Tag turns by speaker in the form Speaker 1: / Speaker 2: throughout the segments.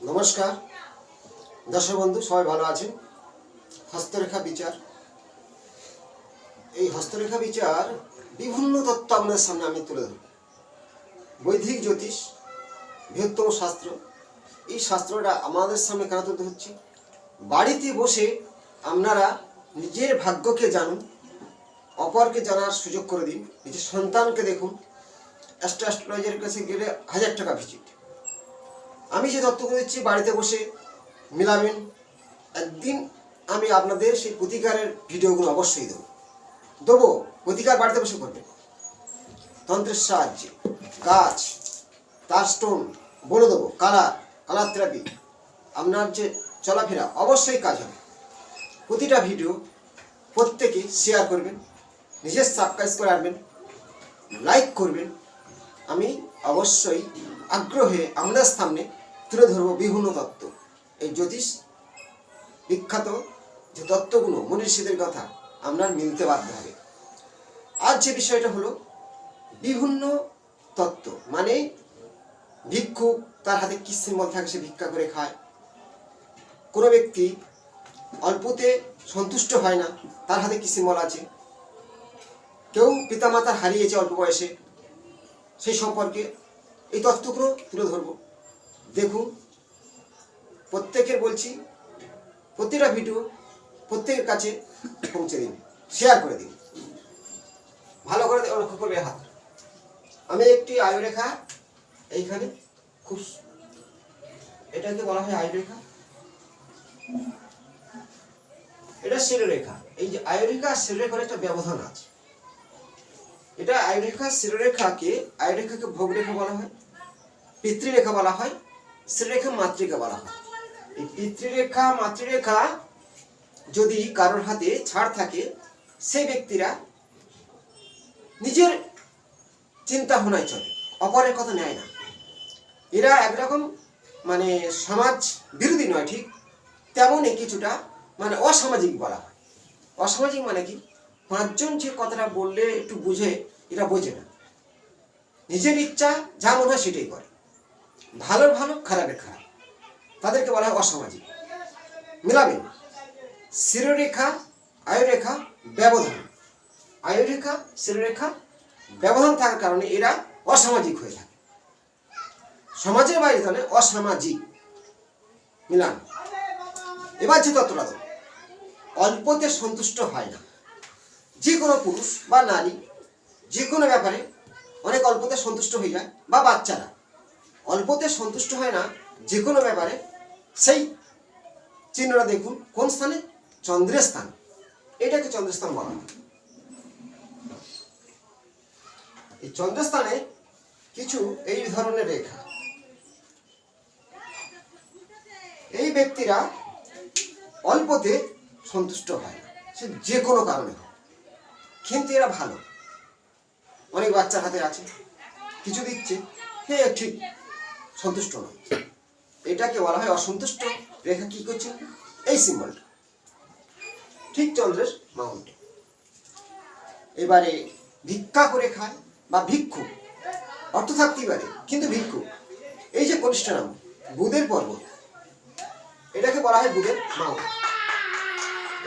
Speaker 1: নমস্কার। দর্শক বন্ধু, সবাই ভালো আছেন? হস্তরেখা বিচার। এই হস্তরেখা বিচার বিভিন্ন তত্ত্ব আপনাদের সামনে আমি তুলে ধরব। বৈদিক জ্যোতিষ, বৃহত্তম শাস্ত্র, এই শাস্ত্রটা আমাদের সামনে কেন তুলতে হচ্ছে বাড়িতে বসে আপনারা নিজের ভাগ্যকে জানুন, অপরকে জানার সুযোগ করে দিন, নিজের সন্তানকে দেখুন, অ্যাস্ট্রো কাছে গেলে হাজার টাকা ভিজিট। আমি যে তত্ত্বগুলো দিচ্ছি বাড়িতে বসে। মিলাবেন একদিন আমি আপনাদের সেই প্রতিকারের ভিডিওগুলো অবশ্যই দেবো। দেবো, প্রতিকার বাড়িতে বসে করবেন। তন্ত্রের সাহায্যে, গাছ, তার স্টোন বলে দেবো কালার কালার থেরাপি আপনার যে চলাফেরা, অবশ্যই কাজ হবে। প্রতিটা ভিডিও প্রত্যেকে শেয়ার করবেন, নিজের সাবস্ক্রাইব করে আনবেন লাইক করবেন। আমি অবশ্যই আগ্রহে আমাদের সামনে তুলে ধরবো বিভিন্ন তত্ত্ব। এই জ্যোতিষ বিখ্যাত যে তত্ত্বগুলো মনীষীদের কথা আপনার মিলতে বাধ্য হবে। আজ যে বিষয়টা হলো, বিভিন্ন তত্ত্ব মানে ভিক্ষুক তার হাতে কি সিম্বল থাকে সে ভিক্ষা করে খায়। কোনো ব্যক্তি অল্পতে সন্তুষ্ট হয় না, তার হাতে কি সিম্বল আছে? কেউ পিতামাতার হারিয়েছে অল্প বয়সে, সেই সম্পর্কে এই তত্ত্বগুলো তুলে ধরব। দেখুন, প্রত্যেকের বলছি প্রতিটা ভিডিও প্রত্যেকের কাছে পৌঁছে দিন শেয়ার করে দিন। ভালো করে লক্ষ্য করবে হাত। আমি একটি আয়ুরেখা এইখানে খুব এটাকে বলা হয় আয়ুরেখা। এটা শিরোরেখা। এই যে আয়ুরেখা আর শিরোরেখার একটা ব্যবধান আছে। এটা আয়ুরেখা শিরোরেখাকে, আয়ুরেখাকে ভোগরেখা বলা হয়, পিতৃরেখা বলা হয় শ্রীরেখা মাতৃকা বলা হয়। এই পিতৃরেখা, মাতৃরেখা যদি কারোর হাতে ছাড় থাকে সেই ব্যক্তিরা নিজের চিন্তা ভাবনায় চলে, অপরের কথা নেয় না। এরা একরকম মানে সমাজ বিরোধী নয়, ঠিক তেমনই কিছুটা মানে অসামাজিক বলা হয়। অসামাজিক মানে কি? পাঁচজন যে কথাটা বললে একটু বুঝে এরা বোঝে না। নিজের ইচ্ছা যা মনে হয় সেটাই করে। ভালোর ভালো, খারাপের খারাপ। তাদেরকে বলা হয় অসামাজিক। মিলাবেন শিরোরেখা, আয়ুরেখা, ব্যবধান। আয়ুরেখা, শিরোরেখা, ব্যবধান থাকার কারণে এরা অসামাজিক হয়ে থাকে। সমাজের বাইরে তাহলে অসামাজিক। মিলান। এবার যে তত্ত্বটা অল্পতে সন্তুষ্ট হয় না। যে কোনো পুরুষ বা নারী যে কোনো ব্যাপারে অনেক অল্পতে সন্তুষ্ট হয়ে যায়, বা বাচ্চারা। অল্পতে সন্তুষ্ট হয় না যে কোনো ব্যাপারে। সেই চিহ্নটা দেখুন, কোন স্থানে? চন্দ্রের স্থান। এটাকে চন্দ্রস্থান বলা হয়। এই চন্দ্রস্থানে কিছু এই ধরনের রেখা। এই ব্যক্তিরা অল্পতে সন্তুষ্ট হয় না। সে যে কোনো কারণে কিন্তু এরা ভালো। অনেক বাচ্চার হাতে আছে। কিছু দিচ্ছে। হ্যাঁ ঠিক। সন্তুষ্ট নয়। এটাকে বলা হয় অসন্তুষ্ট। রেখা কি করছে? এই সিম্বলটা ঠিক চন্দ্রের মাউন্টে। এবারে ভিক্ষা করে খায় বা ভিক্ষু, অর্থ থাকতেই পারে, কিন্তু ভিক্ষু। এই যে কনিষ্ঠ নাম, বুধের পর্বত এটাকে বলা হয় বুধের মাউন্ট।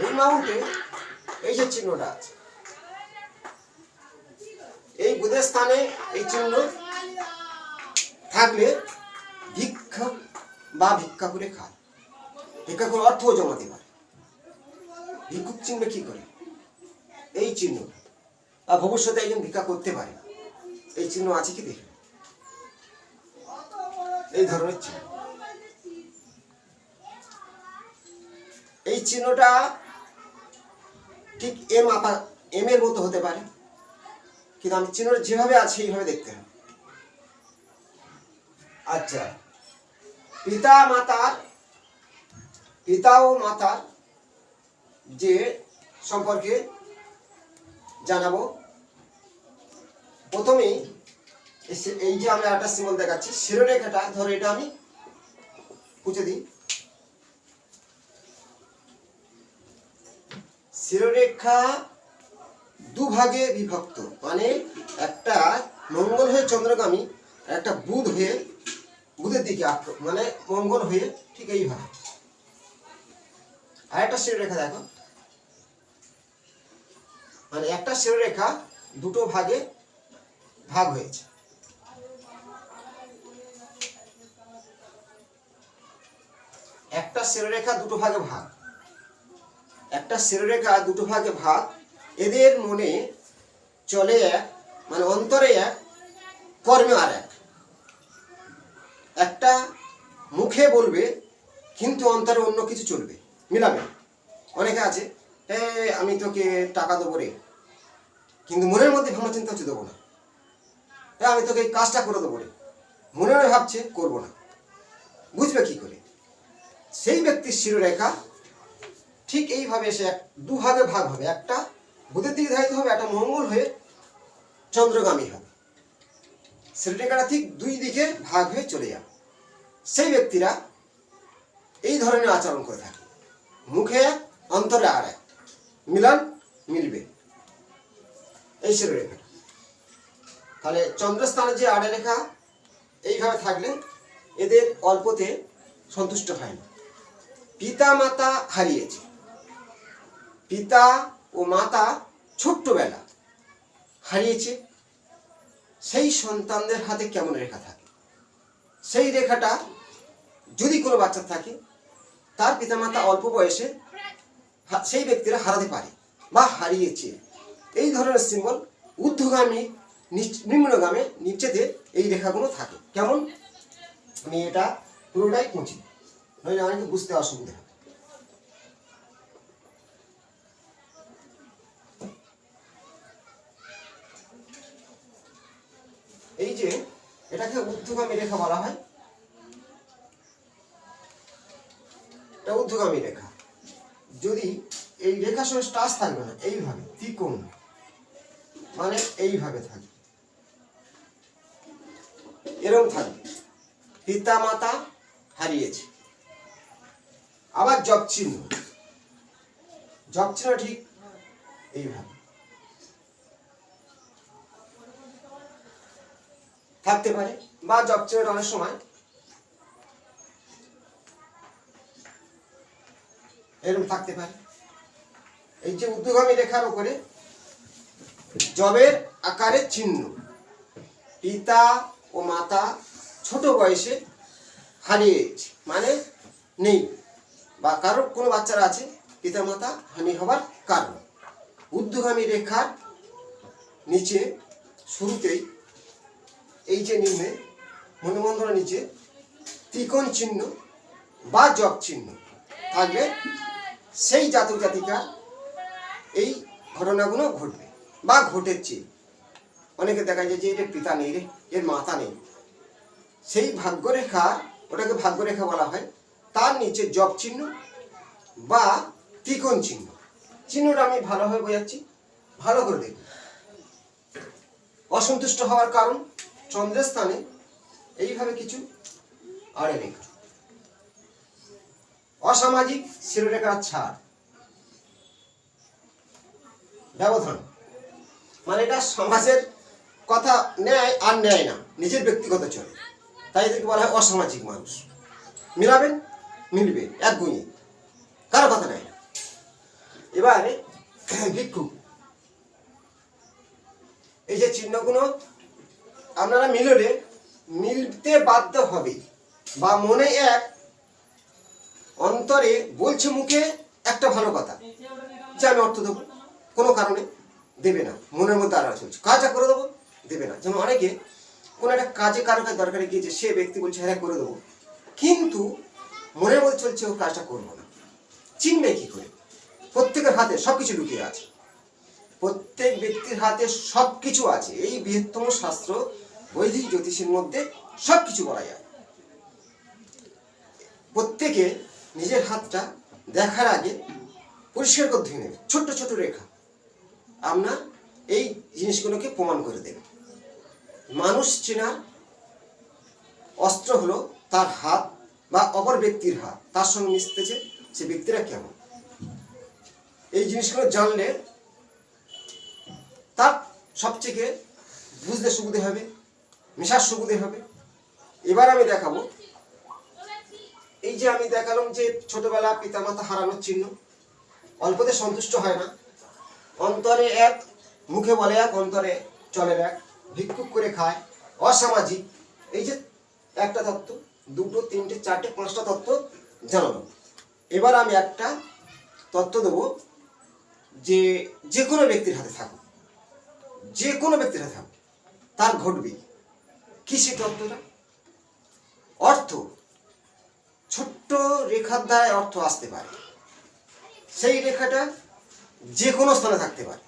Speaker 1: এই মাউন্টে এই যে চিহ্নটা আছে, এই বুধের স্থানে এই চিহ্ন থাকলে ভিক্ষা বা ভিক্ষা করে খায়। ভিক্ষা করে অর্থও জমাতে পারে। ভিক্ষুক চিহ্ন কি করে? এই চিহ্ন। বা ভবিষ্যতে একজন ভিক্ষা করতে পারে এই চিহ্ন আছে কি দেখে? এই ধরনের চিহ্ন। এই চিহ্নটা ঠিক এম আপা, এম এর মতো হতে পারে। কিন্তু আমি চিহ্নটা যেভাবে আছে এইভাবে দেখতে হবে। আচ্ছা। পিতা মাতার পিতা ও মাতার যে সম্পর্কে জানাব। প্রথমেই এই যে আমরা একটা সিম্বল দেখাচ্ছি শিরোরেখাটা ধরো এটা আমি পুঁছে দিই। শিরোরেখা দুভাগে বিভক্ত মানে একটা মঙ্গল হয়ে চন্দ্রগামী, একটা বুধ হয়ে বুধের দিকে মানে মঙ্গল হয়ে ঠিক এইভাবে। আর একটা রেখা দেখো। মানে একটা রেখা দুটো ভাগে ভাগ হয়েছে। একটা রেখা দুটো ভাগে ভাগ। একটা রেখা দুটো ভাগে ভাগ, এদের মনে চলে এক মানে অন্তরে এক, কর্মে আর এক। একটা মুখে বলবে, কিন্তু অন্তরে অন্য কিছু চলবে। মিলাবে। অনেকে আছে, এ, আমি তোকে টাকা দেবো রে। কিন্তু মনের মধ্যে ভাবনা চিন্তা হচ্ছে, দেবো না। হ্যাঁ আমি তোকে এই কাজটা করে দেবো রে। মনে মনে ভাবছে, করব না। বুঝবে কি করে? সেই ব্যক্তির শিরোরেখা ঠিক এইভাবে সে এক দুভাগে ভাগ হবে। একটা বুধের দিকে ধারিত হবে, একটা মঙ্গল হয়ে চন্দ্রগামী হবে। শিরোরেখাটা ঠিক দুই দিকে ভাগ হয়ে চলে যাবে। সেই ব্যক্তিরা এই ধরনের আচরণ করে থাকে। মুখে, অন্তরে আর এক। মিলন মিলবে। এই শিরোরেখাটা তাহলে চন্দ্রস্থানের যে আড়ে রেখা, এইভাবে থাকলে এদের অল্পতে সন্তুষ্ট হয় না। পিতা, মাতা হারিয়েছে। পিতা ও মাতা ছোট্টবেলা হারিয়েছে। সেই সন্তানদের হাতে কেমন রেখা থাকে? সেই রেখাটা যদি কোনো বাচ্চা থাকে, তার পিতামাতা অল্প বয়সে সেই ব্যক্তিরা হারাতে পারে বা হারিয়েছে। এই ধরনের সিম্বল ঊর্ধ্বগামী নিম্নগামে, নিচেতে এই রেখাগুলো থাকে। কেমন? আমি এটা পুরোটাই মুছি নইলে অনেকে বুঝতে অসুবিধা এই যে এটাকে ঊর্ধ্বগামী রেখা বলা হয়। এটা ঊর্ধ্বগামী রেখা। যদি এই রেখার সঙ্গে টাচ থাকবে না, এইভাবে, ত্রিকোণ মানে এইভাবে থাকবে। এরকম থাকবে। পিতা মাতা হারিয়েছে। আবার জব চিহ্ন। জব চিহ্ন ঠিক এইভাবে। থাকতে পারে, বা জব চিহ্নটা অনেক সময় এরকম থাকতে পারে। এই যে উদ্যোগামী রেখার উপরে জবের আকারের চিহ্ন। পিতা ও মাতা ছোট বয়সে হারিয়েছে মানে নেই বা কারোর কোনো বাচ্চারা আছে পিতা মাতা হানি হবার কারণ। উদ্যোগামী রেখার নিচে শুরুতেই এই যে নিম্নে মনোমন্ডলের নিচে ত্রিকোণ চিহ্ন বা জব চিহ্ন থাকলে সেই জাতক জাতিকা এই ঘটনাগুলো ঘটবে বা ঘটেছে। অনেকে দেখা যায় যে এর পিতা নেই রে, এর মাতা নেই। সেই ভাগ্যরেখা, ওটাকে ভাগ্যরেখা বলা হয়, তার নিচে জব চিহ্ন বা ত্রিকোণ চিহ্ন। চিহ্নটা আমি ভালোভাবে বোঝাচ্ছি, ভালো করে দেখুন। অসন্তুষ্ট হওয়ার কারণ চন্দ্রের স্থানে এইভাবে কিছু আড়ে রেখা অসামাজিক শিরোরেখার ছাড়। ব্যবধান। মানে এটা সমাজের কথা নেয় আর নেয় না, নিজের ব্যক্তিগত চলে। তাই এদেরকে বলা হয় অসামাজিক মানুষ। মিলাবেন? মিলবে এক গুণে কারও কথা নেয় না এবারে ভিক্ষু এই যে চিহ্নগুলো আপনারা মিললে, মিলতে বাধ্য হবে। বা মনে এক অন্তরে বলছে মুখে একটা ভালো কথা। যে আমি অর্থ দেবো। কোনো কারণে দেবে না। মনের মধ্যে আর চলছে। কাজটা করে দেবো, দেবে না। যেমন অনেকে কোনো একটা কাজে কারও কাছে দরকারে গিয়েছে সে ব্যক্তি বলছে হ্যাঁ করে দেবো। কিন্তু মনের মধ্যে চলছে, ও কাজটা করব না। চিনবে কি করে? প্রত্যেকের হাতে সব কিছু লুকিয়ে আছে। প্রত্যেক ব্যক্তির হাতে সব কিছু আছে। এই বৃহত্তম শাস্ত্র, বৈদিক জ্যোতিষের মধ্যে সব কিছু বলা যায়। প্রত্যেকে নিজের হাতটা দেখার আগে পরিষ্কার করে ধুয়ে নেবে। ছোট্ট ছোট রেখা। আপনার এই জিনিসগুলোকে প্রমাণ করে দেবে। মানুষ চেনার অস্ত্র হলো তার হাত বা অপর ব্যক্তির হাত। তার সঙ্গে মিশতেছে সে ব্যক্তিরা কেমন? এই জিনিসগুলো জানলে তার সবচেয়ে বুঝতে সুবিধে হবে, মেশার সুবিধে হবে। এবার আমি দেখাবো এই যে আমি দেখালাম যে ছোটবেলা পিতামাতা হারানোর চিহ্ন, অল্পতে সন্তুষ্ট হয় না। অন্তরে এক, মুখে বলে এক, অন্তরে চলে এক ভিক্ষুক করে খায়, অসামাজিক। এই যে একটা তত্ত্ব, দুটো, তিনটে, চারটে, পাঁচটা তত্ত্ব জানালাম। এবার আমি একটা তত্ত্ব দেবো যে যে কোনো ব্যক্তির হাতে থাকুক। যে কোনো ব্যক্তির হাতে থাকুক, তার ঘটবে কি সেই তত্ত্বটা? অর্থ। ছোট্ট রেখার দ্বারা অর্থ আসতে পারে। সেই রেখাটা যে কোনো স্থানে থাকতে পারে।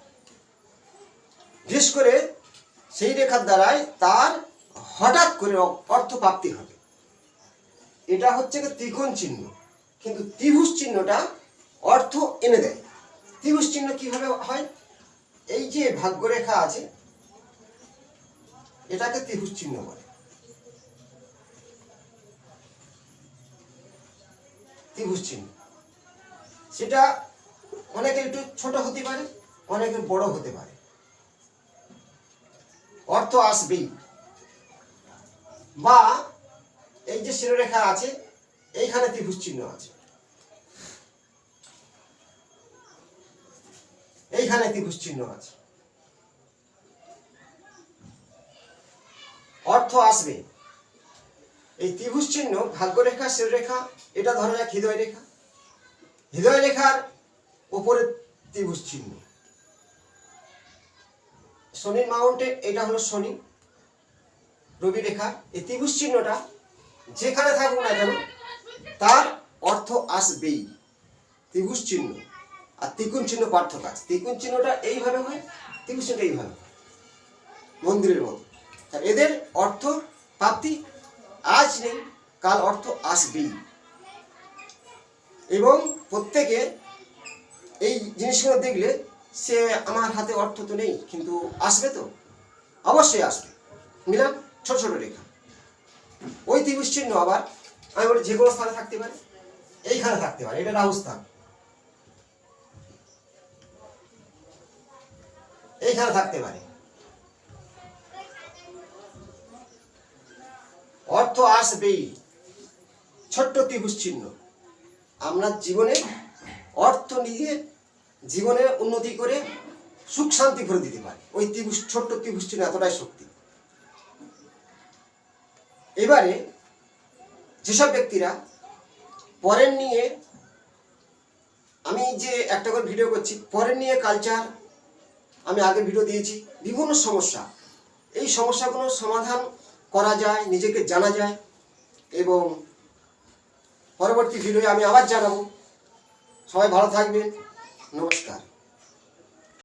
Speaker 1: বিশেষ করে সেই রেখার দ্বারাই তার হঠাৎ করে অর্থ প্রাপ্তি হবে। এটা হচ্ছে ত্রিকোণ চিহ্ন। কিন্তু ত্রিভুজ চিহ্নটা অর্থ এনে দেয়। ত্রিভুজ চিহ্ন কীভাবে হয়? এই যে ভাগ্যরেখা আছে, এটাকে ত্রিভুজ চিহ্ন বলে। ত্রিভুজ চিহ্ন। সেটা অনেকের একটু ছোট হতে পারে, অনেকের বড় হতে পারে। অর্থ আসবেই। বা এই যে শিরোরেখা আছে, এইখানে ত্রিভুজ চিহ্ন আছে। এইখানে ত্রিভুজ চিহ্ন আছে। অর্থ আসবে। এই ত্রিভুজ চিহ্ন ভাগ্যরেখা, শিরোরেখা, এটা ধরা যাক হৃদয় রেখা হৃদয় রেখার উপরে ত্রিভুজ চিহ্ন। শনির মাউন্টে এটা হলো শনি, রবি রেখা। এই ত্রিভুজ চিহ্নটা যেখানে থাকুক না কেন, তার অর্থ আসবেই। ত্রিভুজ চিহ্ন আর ত্রিকোণ চিহ্ন পার্থক্য আছে। ত্রিকোণ চিহ্নটা এইভাবে হয়, ত্রিভুজ চিহ্নটা এইভাবে। মন্দিরের মতো। এদের অর্থ প্রাপ্তি আজ নেই, কাল অর্থ আসবেই। এবং প্রত্যেকে এই জিনিসগুলো দেখলে সে আমার হাতে অর্থ তো নেই, কিন্তু আসবে তো? অবশ্যই আসবে। মিলাম ছোট ছোট রেখা। ওই ত্রিভুজ চিহ্ন আবার, আমি বলি যে কোনো স্থানে থাকতে পারে। এইখানে থাকতে পারে, এটা রাহু স্থান। এইখানে থাকতে পারে। অর্থ আসবেই ছোট্ট ত্রিভুজ চিহ্ন। আমরা জীবনে অর্থ নিয়ে জীবনে উন্নতি করে সুখ শান্তি করে দিতে পারি। ওই ত্রিভুজ, ছোট্ট ত্রিভুজ চিহ্ন এতটাই শক্তি। এবারে যেসব ব্যক্তিরা পরের নিয়ে, আমি যে একটা করে ভিডিও করছি, পরের নিয়ে কালচার আমি আগে ভিডিও দিয়েছি, বিভিন্ন সমস্যা। এই সমস্যাগুলোর সমাধান করা যায়, নিজেকে জানা যায় এবং পরবর্তী ভিডিওয়ে আমি আবার জানাব। সবাই ভালো থাকবেন। নমস্কার।